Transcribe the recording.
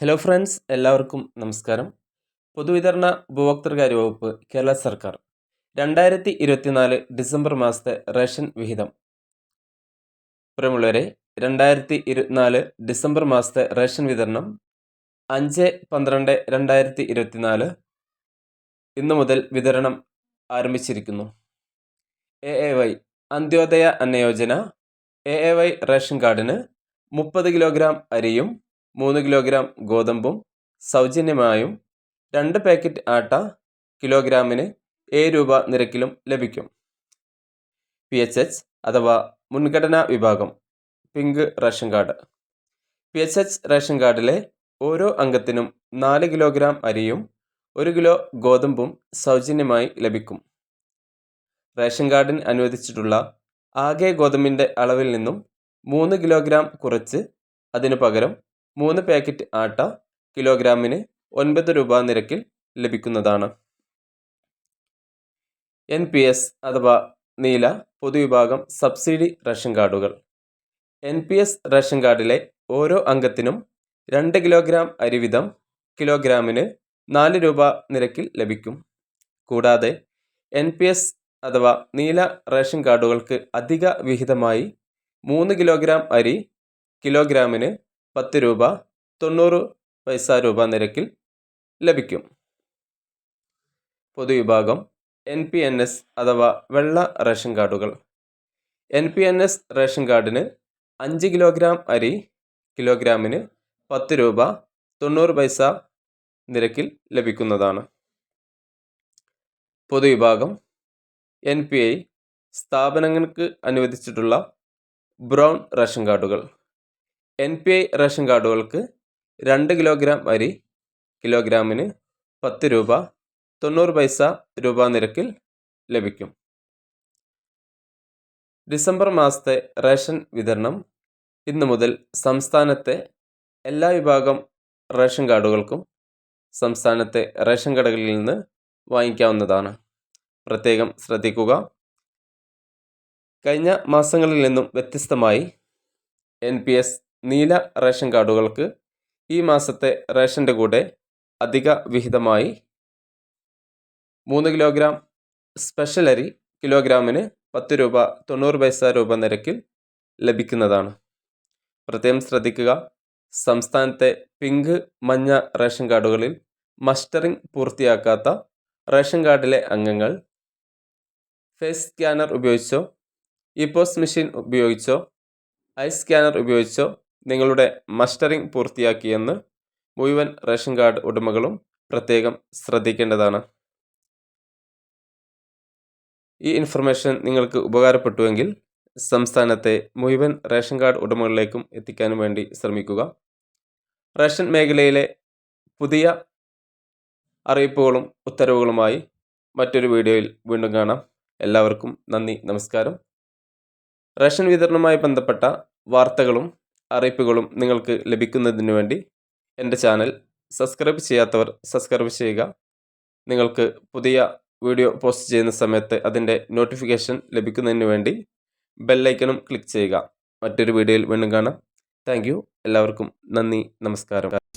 Hello friends എല്ലാവർക്കും നമസ്കാരം. പൊതുവിതരണ ഉപഭോക്തൃകാര്യ വകുപ്പ് കേരള സർക്കാർ. രണ്ടായിരത്തി ഇരുപത്തിനാല് ഡിസംബർ മാസത്തെ റേഷൻ വിഹിതം. പ്രിയമുള്ളവരെ രണ്ടായിരത്തി ഇരുപത്തിനാല് ഡിസംബർ മാസത്തെ റേഷൻ വിതരണം അഞ്ച് പന്ത്രണ്ട് രണ്ടായിരത്തി ഇരുപത്തിനാല് ഇന്നു മുതൽ വിതരണം ആരംഭിച്ചിരിക്കുന്നു. A A Y Antyodaya Anna Yojana A A Y ration കാർഡിന് മുപ്പത് കിലോഗ്രാം അരിയും മൂന്ന് കിലോഗ്രാം ഗോതമ്പും സൗജന്യമായും രണ്ട് പാക്കറ്റ് ആട്ട കിലോഗ്രാമിന് ഏഴ് രൂപ നിരക്കിലും ലഭിക്കും. പി എച്ച് എച്ച് അഥവാ മുൻഗണനാ വിഭാഗം pink ration card P H H ration കാർഡിലെ ഓരോ അംഗത്തിനും നാല് കിലോഗ്രാം അരിയും ഒരു കിലോ ഗോതമ്പും സൗജന്യമായി ലഭിക്കും. റേഷൻ കാർഡിന് അനുവദിച്ചിട്ടുള്ള ആകെ ഗോതമ്പിന്റെ അളവിൽ നിന്നും മൂന്ന് കിലോഗ്രാം കുറച്ച് അതിനു പകരം മൂന്ന് പാക്കറ്റ് ആട്ട കിലോഗ്രാമിന് ഒൻപത് രൂപ നിരക്കിൽ ലഭിക്കുന്നതാണ്. എൻ പി എസ് അഥവാ നീല പൊതുവിഭാഗം സബ്സിഡി റേഷൻ കാർഡുകൾ. എൻ പി എസ് റേഷൻ കാർഡിലെ ഓരോ അംഗത്തിനും രണ്ട് കിലോഗ്രാം അരി വീതം കിലോഗ്രാമിന് നാല് രൂപ നിരക്കിൽ ലഭിക്കും. കൂടാതെ എൻ പി എസ് അഥവാ നീല റേഷൻ കാർഡുകൾക്ക് അധിക വിഹിതമായി മൂന്ന് കിലോഗ്രാം അരി കിലോഗ്രാമിന് പത്ത് രൂപ തൊണ്ണൂറ് പൈസ രൂപ നിരക്കിൽ ലഭിക്കും. പൊതുവിഭാഗം എൻ പി എൻ എസ് അഥവാ വെള്ള റേഷൻ കാർഡുകൾ. N P N S ration കാർഡിന് അഞ്ച് കിലോഗ്രാം അരി കിലോഗ്രാമിന് പത്ത് രൂപ തൊണ്ണൂറ് പൈസ നിരക്കിൽ ലഭിക്കുന്നതാണ്. പൊതുവിഭാഗം എൻ പി ഐ സ്ഥാപനങ്ങൾക്ക് അനുവദിച്ചിട്ടുള്ള ബ്രൗൺ റേഷൻ കാർഡുകൾ. എൻ പി ഐ റേഷൻ കാർഡുകൾക്ക് രണ്ട് കിലോഗ്രാം അരി കിലോഗ്രാമിന് പത്ത് രൂപ തൊണ്ണൂറ് പൈസ രൂപ നിരക്കിൽ ലഭിക്കും. ഡിസംബർ മാസത്തെ റേഷൻ വിതരണം ഇന്നു മുതൽ സംസ്ഥാനത്തെ എല്ലാ വിഭാഗം റേഷൻ കാർഡുകൾക്കും സംസ്ഥാനത്തെ റേഷൻ കടകളിൽ നിന്ന് വാങ്ങിക്കാവുന്നതാണ്. പ്രത്യേകം ശ്രദ്ധിക്കുക. കഴിഞ്ഞ മാസങ്ങളിൽ നിന്നും വ്യത്യസ്തമായി എൻ പി എസ് നീല റേഷൻ കാർഡുകൾക്ക് ഈ മാസത്തെ റേഷന്റെ കൂടെ അധിക വിഹിതമായി മൂന്ന് കിലോഗ്രാം സ്പെഷ്യൽ അരി കിലോഗ്രാമിന് പത്ത് രൂപ തൊണ്ണൂറ് പൈസ രൂപ നിരക്കിൽ ലഭിക്കുന്നതാണ്. പ്രത്യേകം ശ്രദ്ധിക്കുക സംസ്ഥാനത്തെ പിങ്ക് മഞ്ഞ റേഷൻ കാർഡുകളിൽ മസ്റ്ററിംഗ് പൂർത്തിയാക്കാത്ത റേഷൻ കാർഡിലെ അംഗങ്ങൾ ഫേസ് സ്കാനർ ഉപയോഗിച്ചോ ഇപ്പോസ് മെഷീൻ ഉപയോഗിച്ചോ ഐ സ്കാനർ ഉപയോഗിച്ചോ നിങ്ങളുടെ മസ്റ്ററിംഗ് പൂർത്തിയാക്കിയെന്ന് മുഴുവൻ റേഷൻ കാർഡ് ഉടമകളും പ്രത്യേകം ശ്രദ്ധിക്കേണ്ടതാണ്. ഈ ഇൻഫർമേഷൻ നിങ്ങൾക്ക് ഉപകാരപ്പെട്ടുവെങ്കിൽ സംസ്ഥാനത്തെ മുഴുവൻ റേഷൻ കാർഡ് ഉടമകളിലേക്കും എത്തിക്കാനും വേണ്ടി ശ്രമിക്കുക. റേഷൻ മേഖലയിലെ പുതിയ അറിയിപ്പുകളും ഉത്തരവുകളുമായി മറ്റൊരു വീഡിയോയിൽ വീണ്ടും കാണാം. എല്ലാവർക്കും നന്ദി നമസ്കാരം. റേഷൻ വിതരണവുമായി ബന്ധപ്പെട്ട വാർത്തകളും അറിയിപ്പുകളും നിങ്ങൾക്ക് ലഭിക്കുന്നതിന് വേണ്ടി എന്റെ ചാനൽ സബ്സ്ക്രൈബ് ചെയ്യാത്തവർ സബ്സ്ക്രൈബ് ചെയ്യുക. നിങ്ങൾക്ക് പുതിയ വീഡിയോ പോസ്റ്റ് ചെയ്യുന്ന സമയത്ത് അതിന്റെ നോട്ടിഫിക്കേഷൻ ലഭിക്കുന്നതിന് വേണ്ടി ബെല്ലൈക്കണും ക്ലിക്ക് ചെയ്യുക. മറ്റൊരു വീഡിയോയിൽ വീണ്ടും കാണാം. താങ്ക് എല്ലാവർക്കും നന്ദി. നമസ്കാരം.